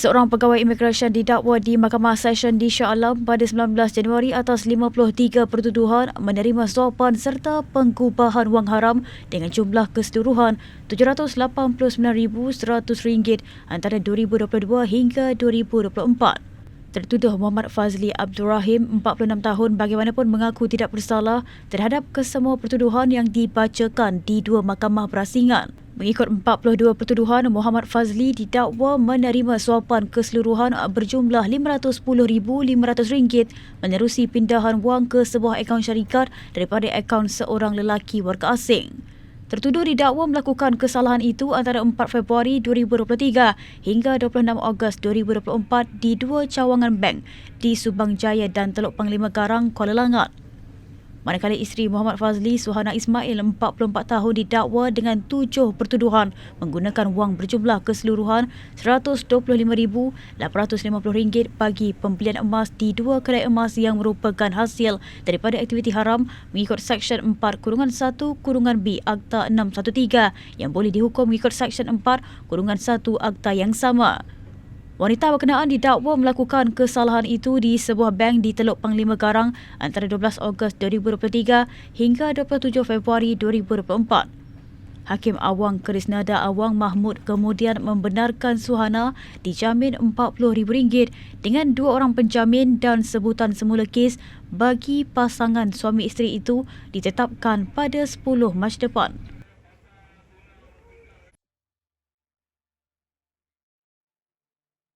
Seorang pegawai imigresen didakwa di Mahkamah Session di Shah Alam pada 19 Januari atas 53 pertuduhan menerima suapan serta penggubahan wang haram dengan jumlah keseluruhan RM789,100 antara 2022 hingga 2024. Tertuduh Muhammad Fazli Abdul Rahim, 46 tahun bagaimanapun mengaku tidak bersalah terhadap kesemua pertuduhan yang dibacakan di dua mahkamah berasingan. Mengikut 42 pertuduhan, Muhammad Fazli didakwa menerima suapan keseluruhan berjumlah RM510,500 menerusi pindahan wang ke sebuah akaun syarikat daripada akaun seorang lelaki warga asing. Tertuduh didakwa melakukan kesalahan itu antara 4 Februari 2023 hingga 26 Ogos 2024 di dua cawangan bank di Subang Jaya dan Teluk Panglima Garang, Kuala Langat. Manakala isteri Muhammad Fazli, Suhana Ismail, 44 tahun didakwa dengan tujuh pertuduhan menggunakan wang berjumlah keseluruhan RM125,850 bagi pembelian emas di dua kedai emas yang merupakan hasil daripada aktiviti haram mengikut Seksyen 4 Kurungan 1 Kurungan B Akta 613 yang boleh dihukum mengikut Seksyen 4 Kurungan 1 Akta yang sama. Wanita berkenaan didakwa melakukan kesalahan itu di sebuah bank di Teluk Panglima Garang antara 12 Ogos 2023 hingga 27 Februari 2024. Hakim Awang Kerisnada Awang Mahmud kemudian membenarkan Suhana dijamin RM40,000 dengan dua orang penjamin dan sebutan semula kes bagi pasangan suami isteri itu ditetapkan pada 10 Mac depan.